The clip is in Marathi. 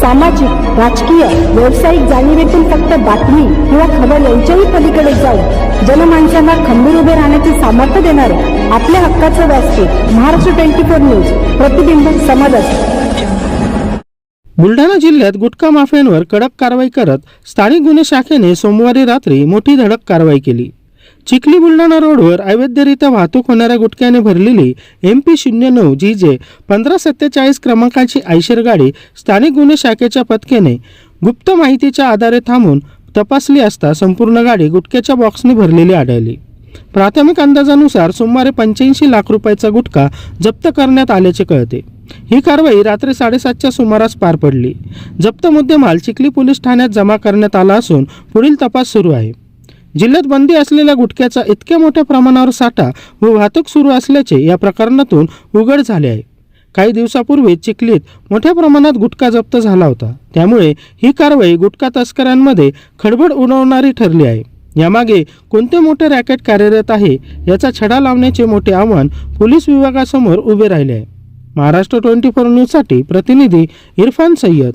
सामाजिक राजकीय व्यावसायिक जाणीवेतून फक्त बातमी किंवा खबर यांच्याही पलीकडे जाऊन जनमानसांना खंबीर उभे राहण्याचे सामर्थ्य देणारे आपल्या हक्काचं व्यासपीठ महाराष्ट्र ट्वेंटी फोर न्यूज प्रतिबिंब समाजात बुलढाणा जिल्ह्यात गुटखा माफियांवर कडक कारवाई करत स्थानिक गुन्हे शाखेने सोमवारी रात्री मोठी धडक कारवाई केली. चिखली बुलढाणा रोडवर अवैधरित्या वाहतूक होणाऱ्या गुटख्याने भरलेली एम पी शून्य नऊ जी जे पंधरा सत्तेचाळीस क्रमांकाची आयशर गाडी स्थानिक गुन्हे शाखेच्या पथकेने गुप्त माहितीच्या आधारे थांबून तपासली असता संपूर्ण गाडी गुटख्याच्या बॉक्सने भरलेली आढळली. प्राथमिक अंदाजानुसार सुमारे पंच्याऐंशी लाख रुपयाचा गुटखा जप्त करण्यात आल्याचे कळते. ही कारवाई रात्री साडेसातच्या सुमारास पार पडली. जप्त मुद्देमाल चिखली पोलीस ठाण्यात जमा करण्यात आला असून पुढील तपास सुरू आहे. जिल्ह्यात बंदी असलेल्या गुटख्याचा इतक्या मोठ्या प्रमाणावर साठा व वाहतूक सुरू असल्याचे या प्रकरणातून उघड झाले आहे. काही दिवसापूर्वी चिखलीत मोठ्या प्रमाणात गुटखा जप्त झाला होता. त्यामुळे ही कारवाई गुटखा तस्करांमध्ये खडबड उडवणारी ठरली आहे. यामागे कोणते मोठे रॅकेट कार्यरत आहे याचा छडा लावण्याचे मोठे आव्हान पोलीस विभागासमोर उभे राहिले आहे. महाराष्ट्र ट्वेंटी फोर न्यूजसाठी प्रतिनिधी इरफान सय्यद.